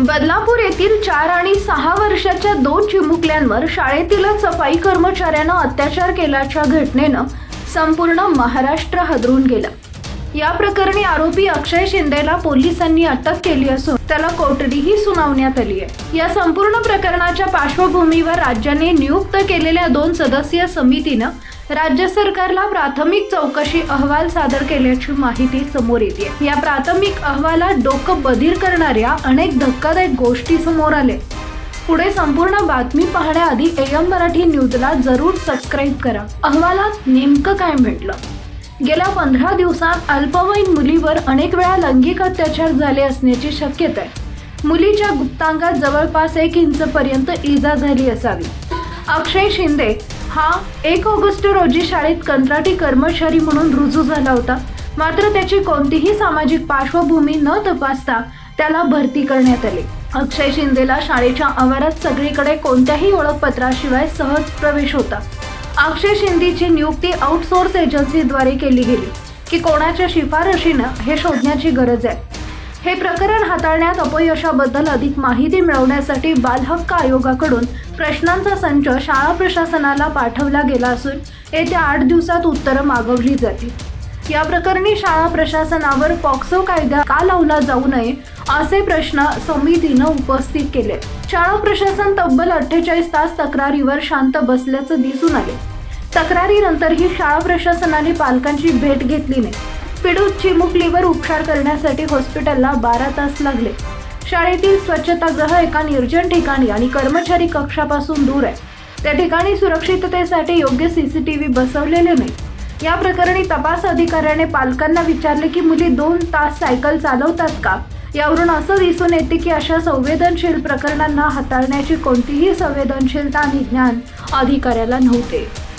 बदलापूर येथील चार आणि सहा वर्षाच्या दोन चिमुकल्यांवर शाळेतीलच सफाई कर्मचाऱ्यानं अत्याचार केल्याच्या घटनेनं संपूर्ण महाराष्ट्र हदरून गेला. या प्रकरणी आरोपी अक्षय शिंदेला पोलिसांनी अटक केली असून त्याला कोठडीही सुनावण्यात आली आहे. या संपूर्ण प्रकरणाच्या पार्श्वभूमीवर राज्याने नियुक्त केलेल्या दोन सदस्यीय समितीनं राज्य सरकारला प्राथमिक चौकशी अहवाल सादर केल्याची माहिती समोर येते. या प्राथमिक अहवालात डोकं बधीर करणाऱ्या अनेक धक्कादायक गोष्टी समोर आले पुढे संपूर्ण बातमी पाहण्याआधी एम मराठी न्यूजला जरूर सबस्क्राईब करा. अहवालात नेमकं काय म्हटलं? गेल्या पंधरा दिवसात अल्पवयीन मुलीवर अनेक वेळा लैंगिक अत्याचार झाले असण्याची शक्यता आहे. मुलीच्या गुप्तांगात जवळपास एक इंच पर्यंत इजा झाली असावी. अक्षय शिंदे हा एक ऑगस्ट रोजी शाळेत कंत्राटी कर्मचारी म्हणून रुजू झाला होता. मात्र त्याची कोणतीही सामाजिक पार्श्वभूमी न तपासता त्याला भरती करण्यात आली. अक्षय शिंदेला शाळेच्या आवारात सगळीकडे कोणत्याही ओळखपत्राशिवाय सहज प्रवेश होता. अक्षय शिंदेची नियुक्ती आउटसोर्स एजन्सीद्वारे केली गेली की कोणाच्या शिफारशीनं हे शोधण्याची गरज आहे. हे प्रकरण हाताळण्यात अपयशाबद्दल अधिक माहिती मिळवण्यासाठी बालहक्क आयोगाकडून प्रश्नांचा संच शाळा प्रशासनाला पाठवला गेला असून येत्या आठ दिवसात उत्तरं मागवली जातील. या प्रकरणी शाळा प्रशासनावर पॉक्सो कायदा का लावला जाऊ नये असे प्रश्न समितीनं उपस्थित केले. शाळा प्रशासन तब्बल अठ्ठेचाळीस तास तक्रारीवर शांत बसल्याचं दिसून आले. तक्रारीनंतरही शाळा प्रशासनाने पालकांची भेट घेतली नाही. पिडू चिमुकलीवर उपचार करण्यासाठी हॉस्पिटलला बारा तास लागले. शाळेतील स्वच्छतागृह एका निर्जन ठिकाणी आणि कर्मचारी कक्षापासून दूर आहे. त्या ठिकाणी सुरक्षिततेसाठी योग्य सी सी टी व्ही बसवलेले नाही. या प्रकरणी तपास अधिकाऱ्याने पालकांना विचारले की मुली दोन तास सायकल चालवतात का? यावरून असं दिसून येते की अशा संवेदनशील प्रकरणांना हाताळण्याची कोणतीही संवेदनशीलता आणि ज्ञान अधिकाऱ्याला नव्हते.